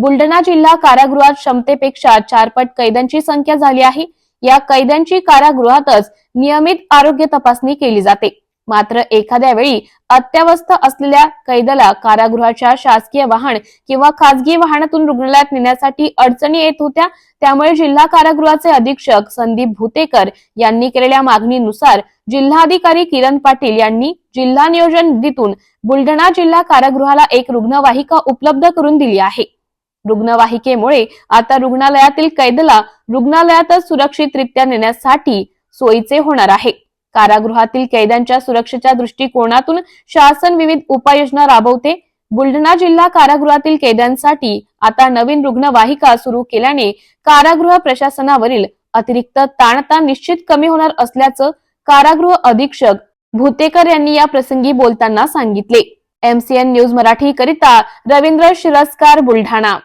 बुलढाणा जिल्हा कारागृहात क्षमतेपेक्षा चारपट कैद्यांची संख्या झाली आहे. या कैद्यांची कारागृहातच नियमित आरोग्य तपासणी केली जाते. मात्र एखाद्या वेळी अत्यावस्थ असलेल्या कैद्याला कारागृहाच्या शासकीय वाहन किंवा खासगी वाहनातून रुग्णालयात नेण्यासाठी अडचणी येत होत्या. त्यामुळे जिल्हा कारागृहाचे अधीक्षक संदीप भुतेकर यांनी केलेल्या मागणीनुसार जिल्हाधिकारी किरण पाटील यांनी जिल्हा नियोजन निधीतून बुलढाणा जिल्हा कारागृहाला एक रुग्णवाहिका उपलब्ध करून दिली आहे. रुग्णवाहिकेमुळे आता रुग्णालयातील कैदला रुग्णालयातच सुरक्षितरित्या नेण्यासाठी सोयीचे होणार आहे. कारागृहातील कैद्यांच्या सुरक्षेच्या दृष्टिकोनातून शासन विविध उपाययोजना राबवते. बुलढाणा जिल्हा कारागृहातील कैद्यांसाठी आता नवीन रुग्णवाहिका सुरू केल्याने कारागृह प्रशासनावरील अतिरिक्त ताणता निश्चित कमी होणार असल्याचं कारागृह अधीक्षक भुतेकर यांनी या प्रसंगी बोलताना सांगितले. एमसीएन न्यूज मराठी करिता रवींद्र शिरस्कार बुलढाणा.